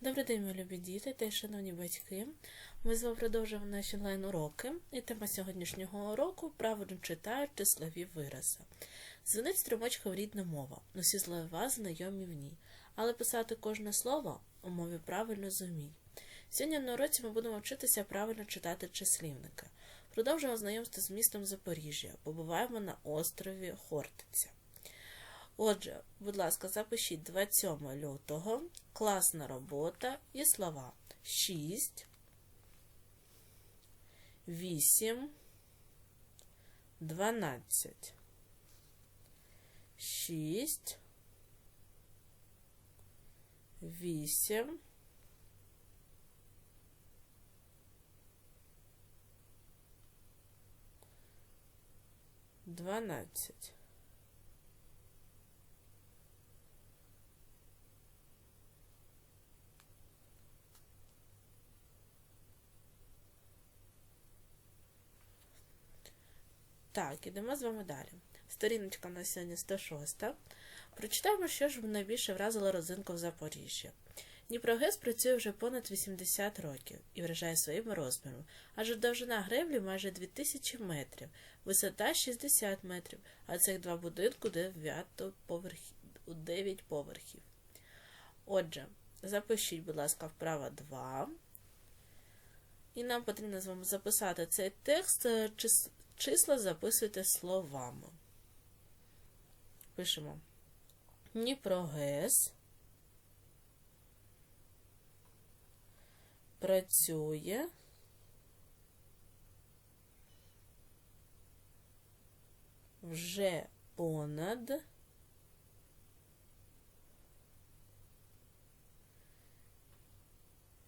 Добрий день, мої любі діти та шановні батьки. Ми з вами продовжуємо наші онлайн-уроки. І тема сьогоднішнього уроку правильно читають числові вирази. Дзвонить струмочка в рідна мова. Усі слова знайомі в ній. Але писати кожне слово у мові правильно зумій. Сьогодні на уроці ми будемо вчитися правильно читати числівники. Продовжуємо знайомство з містом Запоріжжя. Побуваємо на острові Хортиця. Отже, будь ласка, запишіть 27 лютого, класна робота і слова 6, 8, 12. 6, 8, 12. Так, ідемо з вами далі. Сторіночка на сьогодні 106. Прочитаємо, що ж найбільше вразило родзинку в Запоріжжі. Дніпрогес працює вже понад 80 років і вражає своїм розміром, адже довжина греблі майже 2000 метрів, висота 60 метрів, а цих два будинку 9 поверхів, 9 поверхів. Отже, запишіть, будь ласка, вправа 2. І нам потрібно з вами записати цей текст. Чис- Числа записуйте словами. Пишемо. Дніпрогес працює. Вже понад.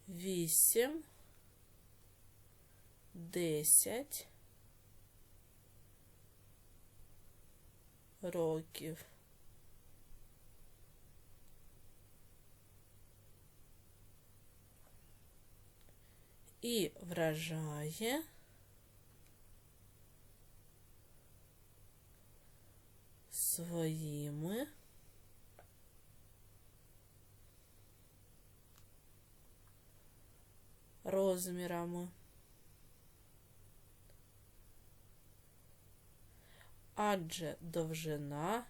Вісім, десять років. І вражає своїми розмірами. Адже довжина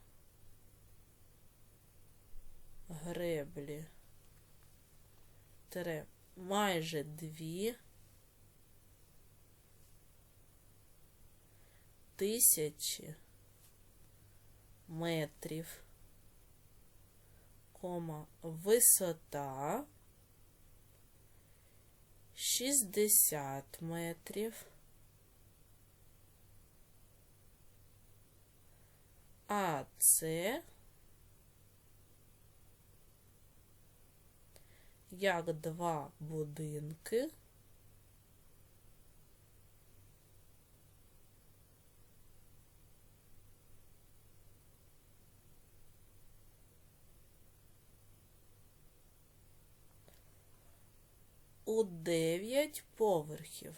греблі тире майже дві тисячі метрів, кома, висота 60 метрів. А це як два будинки. У дев'ять поверхів.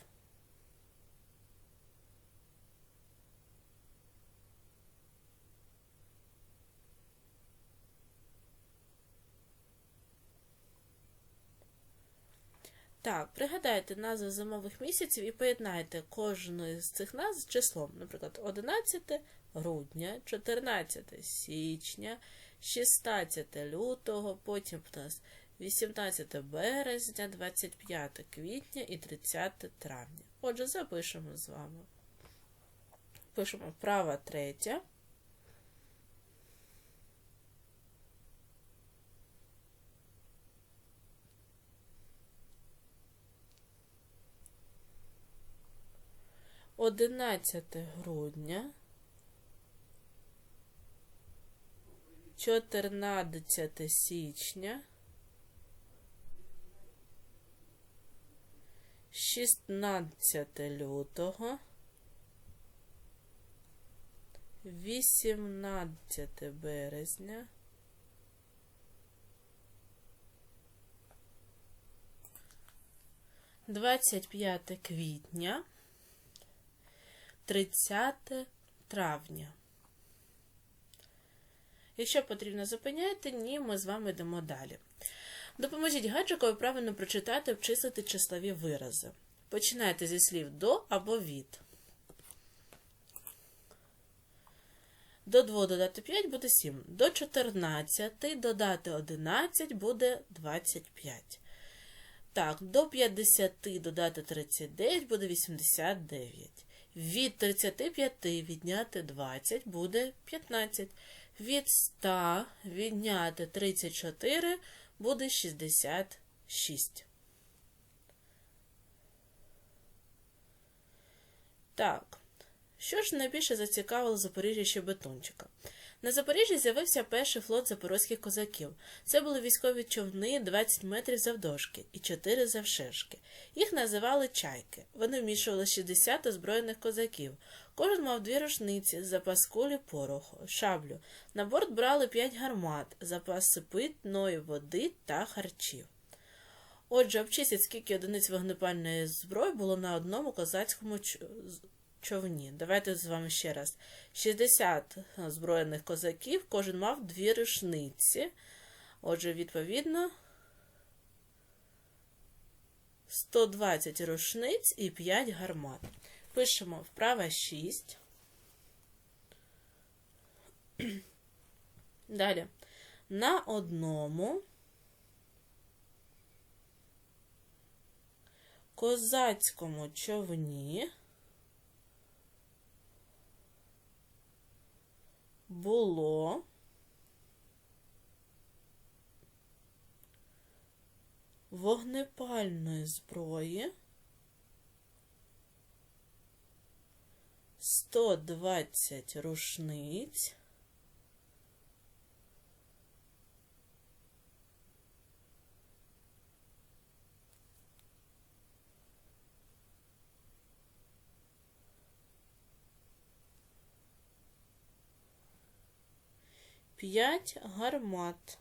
Так, пригадайте назви зимових місяців і поєднайте кожну з цих назв з числом. Наприклад, 11 грудня, 14 січня, 16 лютого, потім у нас 18 березня, 25 квітня і 30 травня. Отже, запишемо з вами. Пишемо права третя. Одинадцяте грудня, чотирнадцяте січня, шістнадцяте лютого, вісімнадцяте березня, двадцять п'яте квітня. 30 травня. Якщо потрібно зупиняти, ні, ми з вами йдемо далі. Допоможіть гаджикові правильно прочитати, обчислити числові вирази. Починайте зі слів до або від. До 2 додати 5 буде 7. До 14 додати 11 буде 25. Так, до 50 додати 39 буде 89. Від 35 відняти 20 буде 15. Від 100 відняти 34 буде 66. Так. Що ж найбільше зацікавило Запоріжжя щебетунчика? На Запоріжжі з'явився перший флот запорозьких козаків. Це були військові човни 20 метрів завдовжки і 4 завширшки. Їх називали чайки. Вони вмішували 60 озброєних козаків. Кожен мав дві рушниці, запас кулі пороху, шаблю. На борт брали 5 гармат, запаси питної води та харчів. Отже, обчисліть, скільки одиниць вогнепальної зброї було на одному козацькому човні. Давайте з вами ще раз. 60 зброєних козаків, кожен мав дві рушниці. Отже, відповідно, 120 рушниць і 5 гармат. Пишемо вправа 6. Далі. На одному козацькому човні було вогнепальної зброї 120 рушниць п'ять гармат.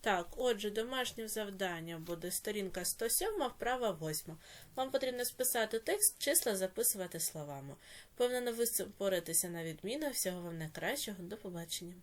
Так, отже, домашнє завдання буде сторінка 107, вправа 8. Вам потрібно списати текст, числа записувати словами. Впевнено, ви впораєтеся на відміну. Всього вам найкращого. До побачення.